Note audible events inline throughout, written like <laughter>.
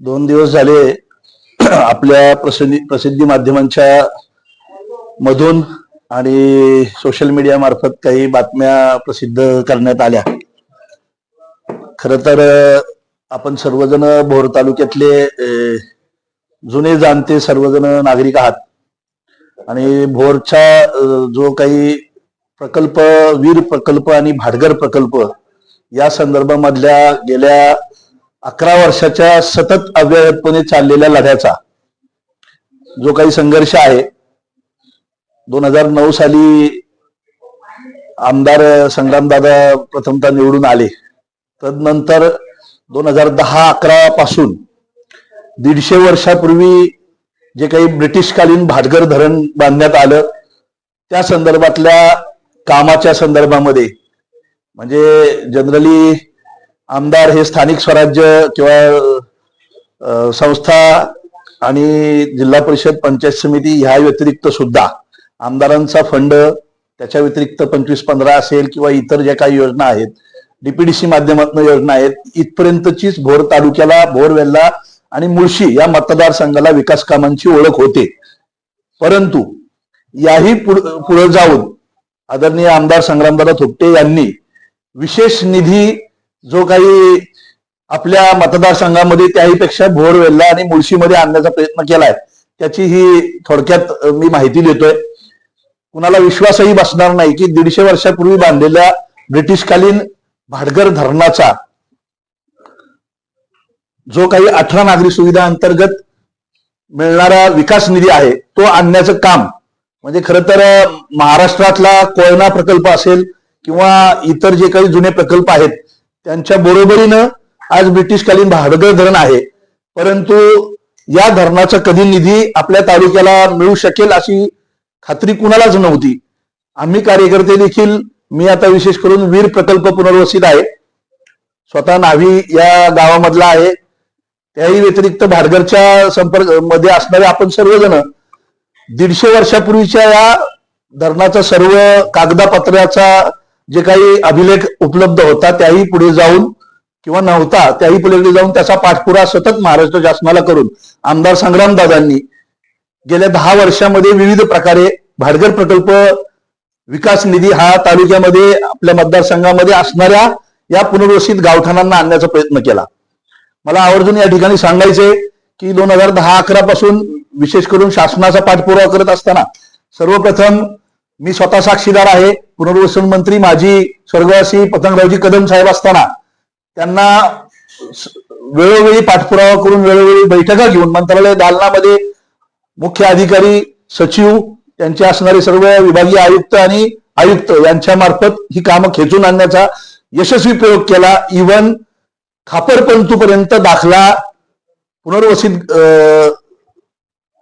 दोन दिवस झाले <clears throat> आपल्या प्रसिद्धी प्रसिद्धी माध्यमांच्या मधून आणि सोशल मीडिया मार्फत काही बातम्या प्रसिद्ध करण्यात आल्या. खर तर आपण सर्वजण भोर तालुक्यातले जुने जाणते सर्वजण नागरिक आहात. आणि भोरचा जो काही प्रकल्प वीर प्रकल्प आणि भाटगर प्रकल्प या संदर्भामधल्या गेल्या अकरा वर्षाच्या सतत अव्याहतपणे चाललेल्या लढ्याचा जो काही संघर्ष आहे दोन हजार नऊ साली आमदार संग्रामदादा प्रथमतः निवडून आले. तदनंतर दोन हजार दहा अकरा पासून दीडशे वर्षापूर्वी जे काही ब्रिटिशकालीन भाटगर धरण बांधण्यात आलं त्या संदर्भातल्या कामाच्या संदर्भामध्ये म्हणजे जनरली आमदार हे स्थानिक स्वराज्य किंवा संस्था आणि जिल्हा परिषद पंचायत समिती ह्या व्यतिरिक्त सुद्धा आमदारांचा फंड त्याच्या व्यतिरिक्त पंचवीस पंधरा असेल किंवा इतर ज्या काही योजना आहेत डीपीडीसी माध्यमातून योजना आहेत इथपर्यंतचीच भोर तालुक्याला भोर वेल्ला आणि मुळशी या मतदारसंघाला विकास कामांची ओळख होते. परंतु याही पुढे जाऊन आदरणीय आमदार संग्रामदादा थोपटे यांनी विशेष निधी जो काही आपल्या मतदारसंघामध्ये त्याहीपेक्षा भोर वेल्ला आणि मुळशीमध्ये आणण्याचा प्रयत्न केलाय त्याची ही थोडक्यात मी माहिती देतोय. कुणाला विश्वासही बसणार नाही की दीडशे वर्षापूर्वी बांधलेल्या ब्रिटिशकालीन भाडगर धरणाचा जो काही अठरा नागरी सुविधा अंतर्गत मिळणारा विकास निधी आहे तो आणण्याचं काम म्हणजे खरं तर महाराष्ट्रातला कोयना प्रकल्प असेल किंवा इतर जे काही जुने प्रकल्प आहेत त्यांच्या बरोबरीनं आज ब्रिटिशकालीन भाडगर धरण आहे. परंतु या धरणाचा कधी निधी आपल्या तालुक्याला मिळू शकेल अशी खात्री कुणालाच नव्हती. आम्ही कार्यकर्ते देखील मी आता विशेष करून वीर प्रकल्प पुनर्वसित आहे. स्वतः नाव्ही या गावामधला आहे. त्याही व्यतिरिक्त भाडगरच्या संपर्कमध्ये असणारे आपण सर्वजण दीडशे वर्षापूर्वीच्या या धरणाचा सर्व कागदापत्राचा जे काही अभिलेख उपलब्ध होता त्याही पुढे जाऊन किंवा नव्हता त्याही पुढे जाऊन त्याचा पाठपुरा सतत महाराष्ट्र शासनाला करून आमदार संग्रामदादांनी गेल्या दहा वर्षामध्ये विविध प्रकारे भाडगर प्रकल्प विकास निधी हा तालुक्यामध्ये आपल्या मतदारसंघामध्ये असणाऱ्या या पुनर्वसित गावठाणांना आणण्याचा प्रयत्न केला. मला आवर्जून या ठिकाणी सांगायचे की दोन हजार दहा अकरा पासून विशेष करून शासनाचा पाठपुरावा करत असताना सर्वप्रथम मी स्वतः साक्षीदार आहे. पुनर्वसन मंत्री माजी स्वर्गवासी पतंगरावजी कदम साहेब असताना त्यांना वेळोवेळी पाठपुरावा करून वेळोवेळी बैठका घेऊन मंत्रालय दालनामध्ये मुख्य अधिकारी सचिव त्यांचे असणारे सर्व विभागीय आयुक्त आणि आयुक्त यांच्या मार्फत ही कामं खेचून आणण्याचा यशस्वी प्रयोग केला. इवन खापरपंतूपर्यंत दाखला पुनर्वसित अं,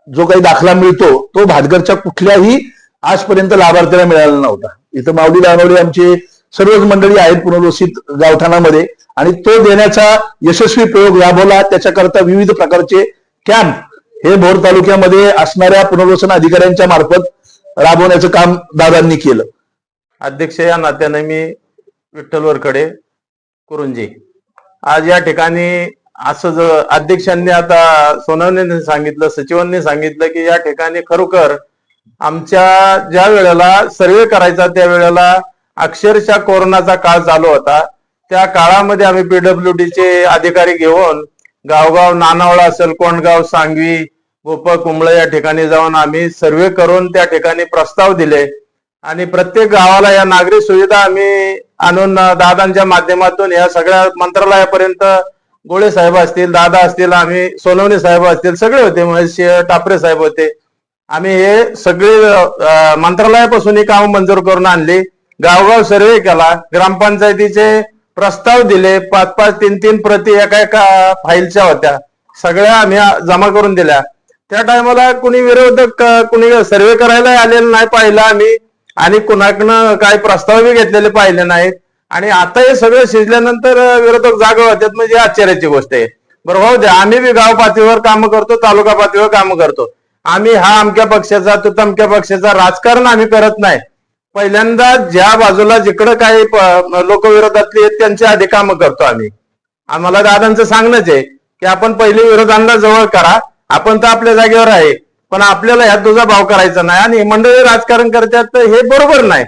जो काही दाखला मिळतो तो भाटघरच्या कुठल्याही आजपर्यंत लाभार्थ्याला मिळाला नव्हता. इथं माऊली दानवडे आमचे सर्वच मंडळी आहेत पुनर्वसित गावठाणामध्ये. आणि तो देण्याचा यशस्वी प्रयोग राबवला. त्याच्याकरता विविध प्रकारचे कॅम्प हे भोर तालुक्यामध्ये असणाऱ्या पुनर्वसन अधिकाऱ्यांच्या मार्फत राबवण्याचं काम दादांनी केलं. अध्यक्ष या नात्याने मी विठ्ठल वरकडे कुरुंजी आज या ठिकाणी असं जर अध्यक्षांनी आता सोनवणे सांगितलं सचिवांनी सांगितलं की या ठिकाणी खरोखर आमच्या ज्या वेळेला सर्वे करायचा त्या वेळेला अक्षरशः कोरोनाचा काळ चालू होता. त्या काळामध्ये आम्ही पीडब्ल्यू चे अधिकारी घेऊन गावगाव नानावळा असेल कोंडगाव सांगवी गोप कुंबळ या ठिकाणी जाऊन आम्ही सर्वे करून त्या ठिकाणी प्रस्ताव दिले. आणि प्रत्येक गावाला या नागरी सुविधा आम्ही आणून दादांच्या माध्यमातून या सगळ्या मंत्रालयापर्यंत गोळे साहेब असतील दादा असतील आम्ही सोनवणे साहेब असतील सगळे होते महेश टापरे साहेब होते. आम्ही हे सगळे मंत्रालयापासून ही कामं मंजूर करून आणली. गावगाव सर्वे केला. ग्रामपंचायतीचे प्रस्ताव दिले. पाच पाच तीन तीन प्रती एका एका फाईलच्या होत्या. सगळ्या आम्ही जमा करून दिल्या. त्या टायमाला कुणी विरोधक कुणी सर्वे करायला आलेलं नाही पाहिलं आम्ही. आणि कुणाकडनं काही प्रस्ताव घेतलेले पाहिले नाहीत. आणि आता हे सगळं शिजल्यानंतर विरोधक जागा होतात म्हणजे आश्चर्याची गोष्ट आहे. बरोबर आम्ही बी गाव पातळीवर कामं करतो तालुका पातळीवर कामं करतो. आम्ही हा अमक्या पक्षाचा तो तमक्या पक्षाचा राजकारण आम्ही करत नाही. पहिल्यांदा ज्या बाजूला जिकडं काही लोक विरोधातली आहेत त्यांच्या आधी कामं करतो आम्ही. आम्हाला दादांचं सांगणंच आहे की आपण पहिले विरोधांना जवळ करा आपण तर आपल्या जागेवर आहे पण आपल्याला ह्यात तुझा भाव करायचा नाही. आणि मंडळी राजकारण करतात तर हे बरोबर नाही.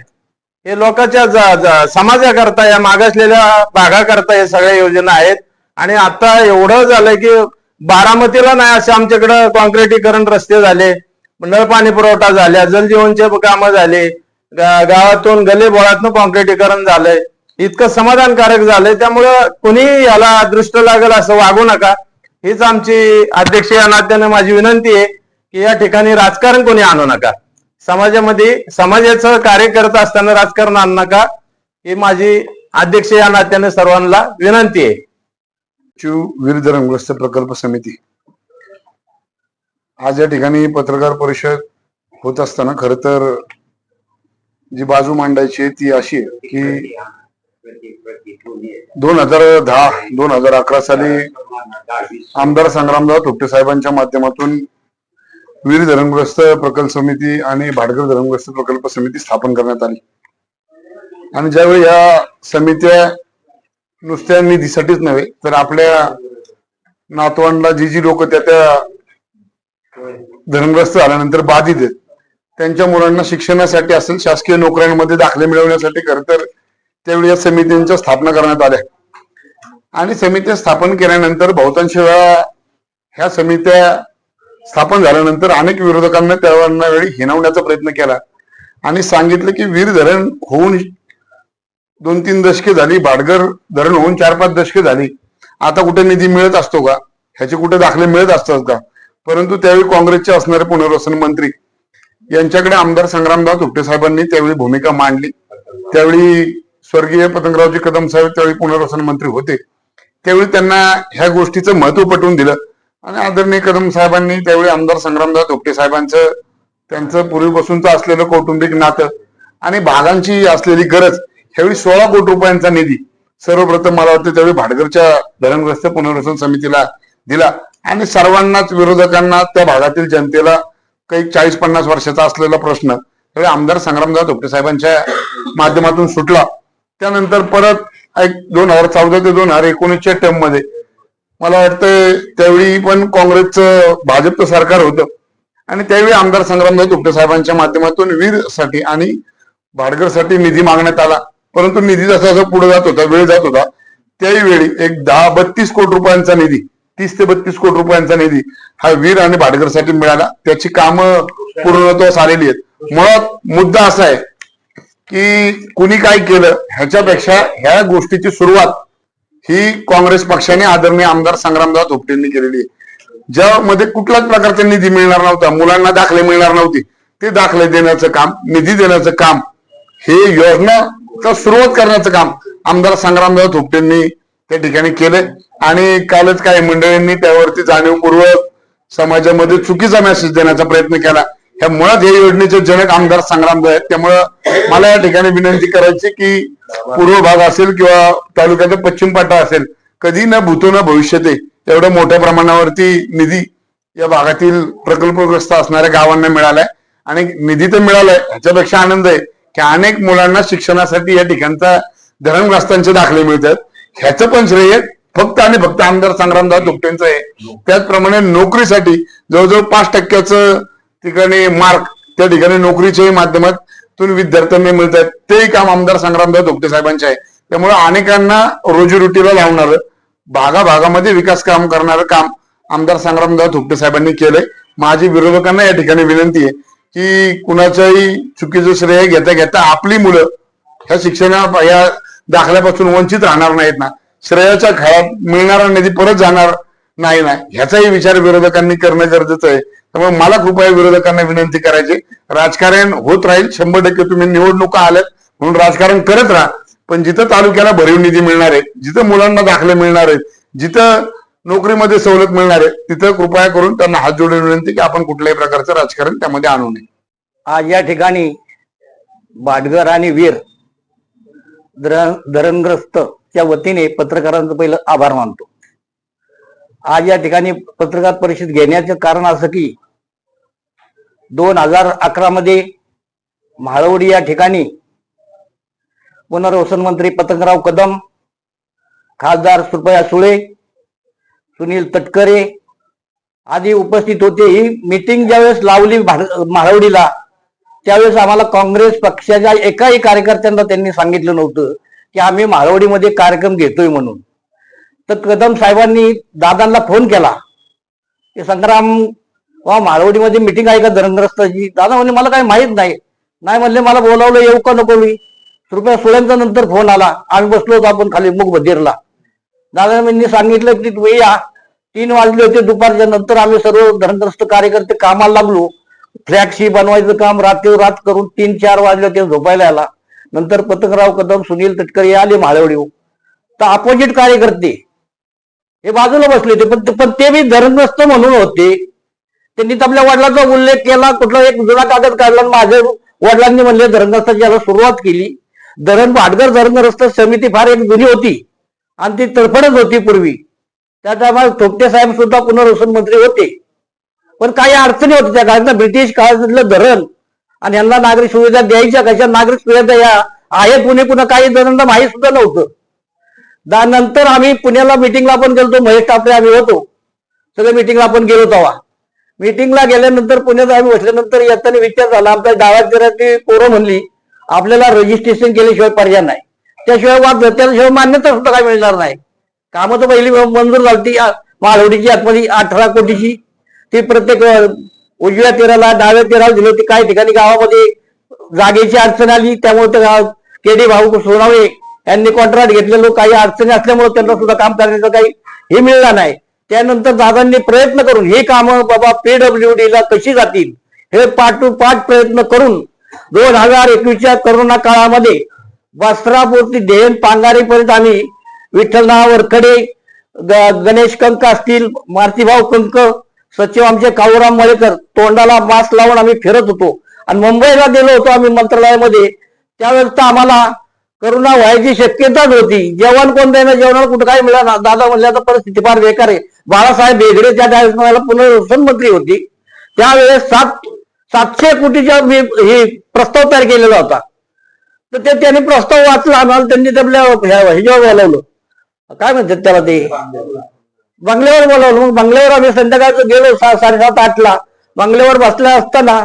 हे लोकांच्या समाजाकरता या मागासलेल्या भागाकरता हे सगळ्या योजना आहेत. आणि आता एवढं झालंय की बारामतीला नाही असे आमच्याकडं कॉन्क्रिटीकरण रस्ते झाले नळ पाणी पुरवठा झाल्या जलजीवनचे कामं झाले गावातून गले बोळातून कॉन्क्रिटीकरण झालंय. इतकं समाधानकारक झालंय त्यामुळं कुणी याला दृष्ट लागेल असं वागू नका. हीच आमची अध्यक्ष या नात्याने माझी विनंती आहे की या ठिकाणी राजकारण कोणी आणू नका. समाजामध्ये समाजाचं कार्य करत असताना राजकारण आणू नका ही माझी अध्यक्ष या नात्याने सर्वांना विनंती आहे. वीर विरुद्ध रंगग्रस्त प्रकल्प समिती. आज या ठिकाणी पत्रकार परिषद होत असताना खर तर जी बाजू मांडायची आहे ती अशी आहे की दोन हजार दहा दोन हजार अकरा साली आमदार संग्रामदार थोपटे साहेबांच्या माध्यमातून वीर धरणग्रस्त प्रकल्प समिती आणि भाडकर धरणग्रस्त प्रकल्प समिती स्थापन करण्यात आली. आणि ज्यावेळी या समित्या नुसत्या निधीसाठीच नव्हे तर आपल्या नातवांना जी जी लोक त्या त्या धरणग्रस्त झाल्यानंतर बाधित आहेत त्यांच्या मुलांना शिक्षणासाठी असेल शासकीय नोकऱ्यांमध्ये दाखले मिळवण्यासाठी खरं तर त्यावेळी या समित्यांच्या स्थापना करण्यात आल्या. आणि समित्या स्थापन केल्यानंतर बहुतांश वेळा ह्या समित्या स्थापन झाल्यानंतर अनेक विरोधकांना त्यावेळी हिनवण्याचा प्रयत्न केला. आणि सांगितलं की वीर धरण होऊन दोन तीन दशके झाली भाडगर धरण होऊन चार पाच दशके झाली. आता कुठे निधी मिळत असतो का? ह्याचे कुठे दाखले मिळत असतात का? परंतु त्यावेळी काँग्रेसचे असणारे पुनर्वसन मंत्री यांच्याकडे आमदार संग्रामदास थोपटे साहेबांनी त्यावेळी भूमिका मांडली. त्यावेळी स्वर्गीय पतंगरावजी कदम साहेब त्यावेळी पुनर्वसन मंत्री होते. त्यावेळी त्यांना ह्या गोष्टीचं महत्त्व पटवून दिलं. आणि आदरणीय कदम साहेबांनी त्यावेळी आमदार संग्रामदास थोपटे साहेबांचं त्यांचं पूर्वीपासूनचं असलेलं कौटुंबिक नातं आणि भागांची असलेली गरज ह्यावेळी सोळा कोटी रुपयांचा निधी सर्वप्रथम मला वाटतं त्यावेळी भाडगरच्या धरणग्रस्त पुनर्वसन समितीला दिला. आणि सर्वांनाच विरोधकांना त्या भागातील जनतेला काही चाळीस पन्नास वर्षाचा असलेला प्रश्न त्यावेळी आमदार संग्रामदास धोपटे साहेबांच्या माध्यमातून सुटला. त्यानंतर परत एक दोन हजार चौदा ते दोन हजार एकोणीसच्या टर्ममध्ये मला वाटतं त्यावेळी पण काँग्रेसचं भाजपचं सरकार होतं. आणि त्यावेळी आमदार संग्रामदास धोपटे साहेबांच्या माध्यमातून वीरसाठी आणि भाडगरसाठी निधी मागण्यात आला. परंतु निधी जसा जसा पुढे जात होता वेळ जात होता त्याही वेळी एक दहा बत्तीस कोटी रुपयांचा निधी तीस ते बत्तीस कोटी रुपयांचा निधी हा वीर आणि भाडगरसाठी मिळाला. त्याची कामं पूर्णत्वास आलेली आहेत. मुळात मुद्दा असा आहे की कुणी काय केलं ह्याच्यापेक्षा ह्या गोष्टीची सुरुवात ही काँग्रेस पक्षाने आदरणीय आमदार संग्रामदास धोपटेंनी केलेली आहे. ज्यामध्ये कुठल्याच प्रकारचा निधी मिळणार नव्हता मुलांना दाखले मिळणार नव्हते. ते दाखले देण्याचं काम निधी देण्याचं काम हे योजना तर सुरुवात करण्याचं काम आमदार संग्रामदास थोपटेंनी त्या ठिकाणी केले आणि कालच काही मंडळींनी त्यावरती जाणीवपूर्वक समाजामध्ये चुकीचा मेसेज देण्याचा प्रयत्न केला. ह्या मुळात या योजनेचे जनक आमदार संग्रामदास आहेत. त्यामुळं मला या ठिकाणी विनंती करायची की पूर्व भाग असेल किंवा तालुक्याचा पश्चिम पाटा असेल कधी ना भूतो न भविष्यते एवढ्या मोठ्या प्रमाणावरती निधी या भागातील प्रकल्पग्रस्त असणाऱ्या गावांना मिळालाय. आणि निधी तर मिळालाय ह्याच्यापेक्षा आनंद आहे. की अनेक मुलांना शिक्षणासाठी या ठिकाणचा धरणग्रस्तांचे दाखले मिळतात. ह्याचं पण श्रेय फक्त आणि फक्त आमदार संग्रामदास दुपटेंचं आहे. त्याचप्रमाणे नोकरीसाठी जवळजवळ पाच टक्क्याचं ठिकाणी मार्क त्या ठिकाणी नोकरीच्याही माध्यमातून विद्यार्थ्यांना मिळतात. तेही काम आमदार संग्रामदास धोपटे साहेबांचे आहे. त्यामुळे अनेकांना रोजीरोटीला लावणारं भागा भागामध्ये विकास काम करणारं काम आमदार संग्रामदास धोपटे साहेबांनी केलंय. माझी विरोधकांना या ठिकाणी विनंती आहे की कुणाच्याही चुकीचं श्रेय घेता घेता आपली मुलं ह्या शिक्षणा या दाखल्यापासून वंचित राहणार नाहीत ना. श्रेयाच्या खेळात मिळणारा निधी परत जाणार नाही ना. ह्याचाही विचार विरोधकांनी करणं गरजेचं आहे. त्यामुळे मला कृपया विरोधकांना विनंती करायची. राजकारण होत राहील. शंभर टक्के तुम्ही निवडणुका आल्यात. म्हणून राजकारण करत राहा. पण जिथं तालुक्याला भरीव निधी मिळणार आहे जिथं मुलांना दाखले मिळणार आहेत जिथं नोकरीमध्ये सवलत मिळणार आहे तिथं कृपया करून त्यांना हात जोडून विनंती की आपण कुठल्याही प्रकारचं राजकारण त्यामध्ये आणू नये. आज या ठिकाणी भाटगर आणि वीर धरणग्रस्त च्या वतीने पत्रकारांचं पहिलं आभार मानतो. आज या ठिकाणी पत्रकार परिषद घेण्याचं कारण असं की दोन हजार अकरा मध्ये म्हाळवडी या ठिकाणी पुनर्वसन मंत्री पतंगराव कदम खासदार सुप्रिया सुळे सुनील तटकरे आधी उपस्थित होते. ही मीटिंग ज्यावेळेस लावली भार- त्यावेळेस आम्हाला काँग्रेस पक्षाच्या एकाही कार्यकर्त्यांना त्यांनी सांगितलं नव्हतं की आम्ही म्हाळवडीमध्ये कार्यक्रम घेतोय म्हणून. तर कदम साहेबांनी दादांना फोन केला. की संग्राम वा माळवडीमध्ये मिटिंग आहे का धरणग्रस्ताची? दादा म्हणे मला काही माहीत नाही. नाही म्हणले मला बोलावलं येऊ का नको मी? कृपया सोळ्यांचा नंतर फोन आला. आम्ही बसलो होतो आपण खाली मुख बधीरला दादा सांगितलं की तुम्ही या तीन वाजले होते दुपारच्या नंतर आम्ही सर्व धरणग्रस्त कार्यकर्ते कामाला लागलो. फ्लॅटशी बनवायचं काम रात्री रात करून तीन चार वाजले होते झोपायला आला नंतर पतंगराव कदम सुनील तटकरे आले माळवडी तर अपोजिट कार्यकर्ते हे बाजूला बसले होते पण पण ते मी धरणग्रस्त म्हणून होते. त्यांनी तर आपल्या वडिलांचा उल्लेख केला कुठला एक जुना कागद काढला आणि माझ्या वडिलांनी म्हणले धरणग्रस्ताची याला सुरुवात केली. धरण भाटगर धरणग्रस्त समिती फार एक जुनी होती. आणि ती तडफडच होती पूर्वी. त्या टायमाला थोपटे साहेब सुद्धा पुनर्वसन मंत्री होते. पण काही अडचणी होत्या त्या काळात. ब्रिटिश काळातलं धरण आणि यांना नागरिक सुविधा द्यायच्या कशा नागरिक सुविधा या आहेत पुणे पुन्हा काही जणांना माहीत सुद्धा नव्हतं. त्यानंतर आम्ही पुण्याला मिटिंगला पण गेलो महेश टापरे आम्ही होतो. सगळ्या मिटिंगला आपण गेलो तेव्हा. मिटिंगला गेल्यानंतर पुण्यात आम्ही बसल्यानंतर येताना विचार झाला. आमच्या गावात पोरं म्हणली आपल्याला रजिस्ट्रेशन केल्याशिवाय पर्याय नाही. त्याशिवाय वाद त्याशिवाय मान्यता सुद्धा काय मिळणार नाही. कामं तर पहिली मंजूर झाली मालवडीची आतमध्ये अठरा कोटीची. ती प्रत्येक उजव्या तेराला डाव्या तेराला दिली होती. काही ठिकाणी गावामध्ये जागेची अडचण आली त्यामुळे ते गाव केडी भाऊ सोनावे यांनी कॉन्ट्रॅक्ट घेतलेलो. काही अडचणी असल्यामुळे त्यांना सुद्धा काम करण्याचं काही हे मिळणार नाही. त्यानंतर दादांनी प्रयत्न करून ही कामं बाबा पीडब्ल्यू डीला कशी जातील हे पाठोपाठ प्रयत्न करून दोन हजार एकवीसच्या करोना काळामध्ये वस्त्रापूर्ती देहन पांगारेपर्यंत आम्ही विठ्ठलराव वरखडे ग- गणेश कंक असतील मारतीभाव कंक सचिव आमचे काळूराम मळेकर तोंडाला मास्क लावून आम्ही फिरत होतो. आणि मुंबईला गेलो होतो आम्ही मंत्रालयामध्ये. त्यावेळेस तर आम्हाला करोना व्हायची शक्यताच होती. जेवण कोण द्यायला जेवणाला कुठं काय मिळालं दादा म्हणल्या तर परिस्थिती फार बेकार आहे. बाळासाहेब बेगडे त्या त्यावेळेस मला पुनर्वसन मंत्री होती. त्यावेळेस सात सातशे कोटीचा हे प्रस्ताव तयार केलेला होता. तर ते त्यांनी प्रस्ताव वाचला आम्हाला त्यांनी आपल्या ह्याच्यावर बोलावलं. काय म्हणतात त्याला ते? बंगल्यावर बोलावलं. मग बंगल्यावर आम्ही संध्याकाळचं गेलो सा साडेसात आठला. बंगल्यावर बसल्या असताना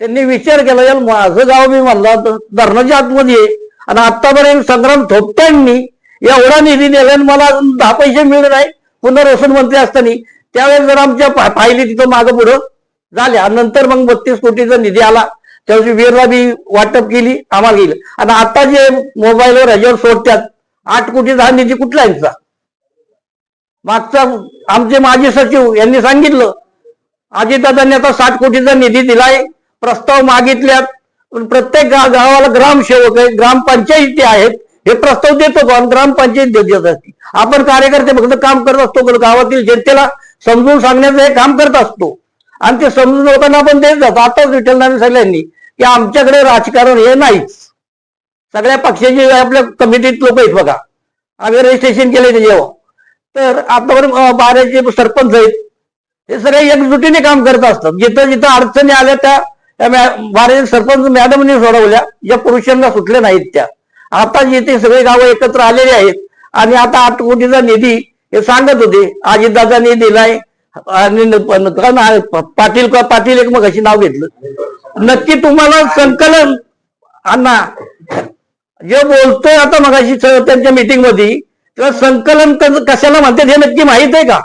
त्यांनी विचार केला यार माझं गाव मी म्हणलं तर धरणाच्या आतमध्ये आणि आतापर्यंत संग्राम थोपट्यांनी एवढा निधी दिला आणि मला अजून दहा पैसे मिळत नाही. पुनर्वसन मंत्री असताना त्यावेळेस जर आमच्या पाहिली फायली तिथं मागं पुढं झाल्या. नंतर मग बत्तीस कोटीचा निधी आला. त्यावेळी वीरला बी वाटप केली आम्हाला गेलं. आता आता जे मोबाईलवर ह्याच्यावर सोडतात आठ कोटीचा हा निधी कुठला यांचा? मागचा आमचे माजी सचिव यांनी सांगितलं अजितदादांनी आता साठ कोटीचा निधी दिलाय प्रस्ताव मागितल्यात पण प्रत्येक गा- गावाला ग्रामसेवक आहे ग्रामपंचायती आहेत हे प्रस्ताव देतो कोण ग्रामपंचायत देत असते. आपण कार्यकर्ते फक्त काम करत असतो गावातील जनतेला समजून सांगण्याचं हे काम करत असतो. आणि ते समजून लोकांना आपण देत जातो. आताच विठ्ठलनाथ सगळ्यांनी की आमच्याकडे राजकारण हे नाहीच. सगळ्या पक्षाचे आपल्या कमिटीत लोक आहेत बघा. आम्ही रजिस्ट्रेशन केले जेव्हा. तर आतापर्यंत बाराचे सरपंच आहेत. हे सगळे एकजुटीने काम करत असतात. जिथं जिथं अडचणी आल्या त्या बाराचे सरपंच मॅडमने सोडवल्या. ज्या पुरुषांना सुटल्या नाहीत त्या. आता जिथे सगळे गावं एकत्र आलेले आहेत आणि आता आठ कोटीचा निधी हे सांगत होते. अजितदादांनी दिलाय. आणि पाटील का पाटील एक मग अशी नाव घेतलं. नक्की तुम्हाला संकलन अण्णा जे बोलतोय आता मग अशी त्यांच्या मीटिंगमध्ये तेव्हा संकलन कशाला म्हणतात हे नक्की माहीत आहे का?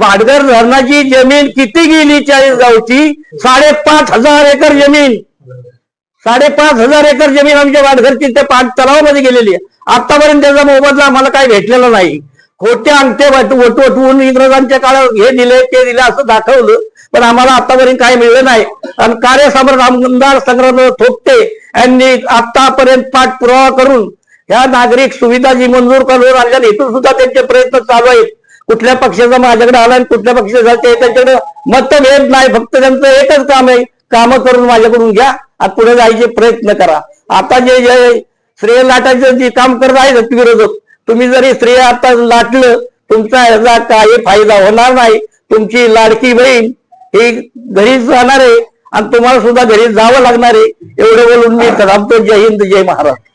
वाडगर धरणाची जमीन किती गेली चाळीस गावची? साडेपाच हजार एकर जमीन. साडेपाच हजार एकर जमीन आमच्या वाडघरची त्या पाच तलावामध्ये गेलेली आहे. आतापर्यंत त्याचा मोबदला आम्हाला काय भेटलेला नाही. खोटे अंगठे वटवटवून इंग्रजांच्या काळात हे दिले ते दिले असं दाखवलं. पण आम्हाला आतापर्यंत काही मिळलं नाही. आणि कार्यसम्राट आमदार संग्राम थोपटे यांनी आतापर्यंत पाठपुरावा करून ह्या नागरिक सुविधा जी मंजूर करून आणल्या इथून सुद्धा त्यांचे प्रयत्न चालू आहेत. कुठल्या पक्षाचा माझ्याकडे आला आणि कुठल्या पक्षाचा ते त्यांच्याकडे मतभेद नाही. फक्त त्यांचं एकच काम आहे. कामं करून माझ्याकडून घ्या. आणि पुढे जायचे प्रयत्न करा. आता जे जे श्रेय लाटायचं जे काम करत आहेत विरोधक तुम्ही जरी स्त्री आता लाटलं तुमचा याचा काही फायदा होणार नाही. तुमची लाडकी बहीण ही घरीच जाणार आहे आणि तुम्हाला सुद्धा घरी जावं लागणार आहे. एवढं बोलून मी थांबतो. जय हिंद जय महाराष्ट्र.